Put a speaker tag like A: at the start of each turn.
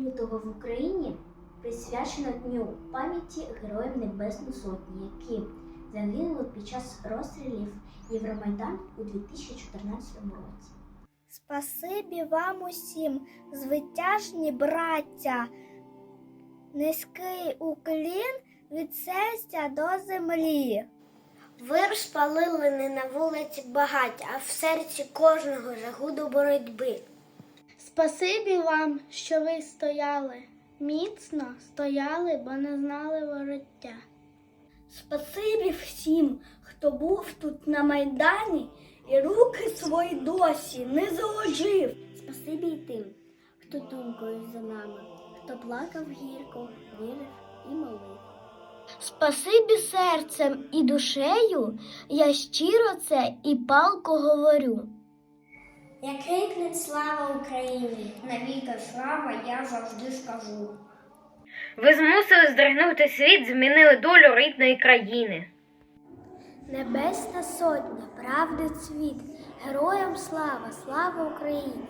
A: лютого в Україні присвячено Дню пам'яті Героїв Небесної Сотні, які загинули під час розстрілів Євромайдан у 2014 році.
B: Спасибі вам усім, звитяжні браття, низький уклін від серця до землі. Ви розпалили не на вулиці багаття, а в серці кожного жагу до боротьби. Спасибі вам, що ви стояли, міцно стояли, бо не знали вороття. Спасибі всім, хто був тут на майдані і руки свої досі не заложив. Спасибі й тим, хто думкою за нами, хто плакав гірко, вірив і молив. Спасибі серцем і душею, я щиро це і палко говорю. Як крикне слава Україні, навіки слава я завжди скажу.
C: Ви змусили здригнути світ, змінили долю рідної країни.
B: Небесна сотня, правди цвіт, героям слава, слава Україні!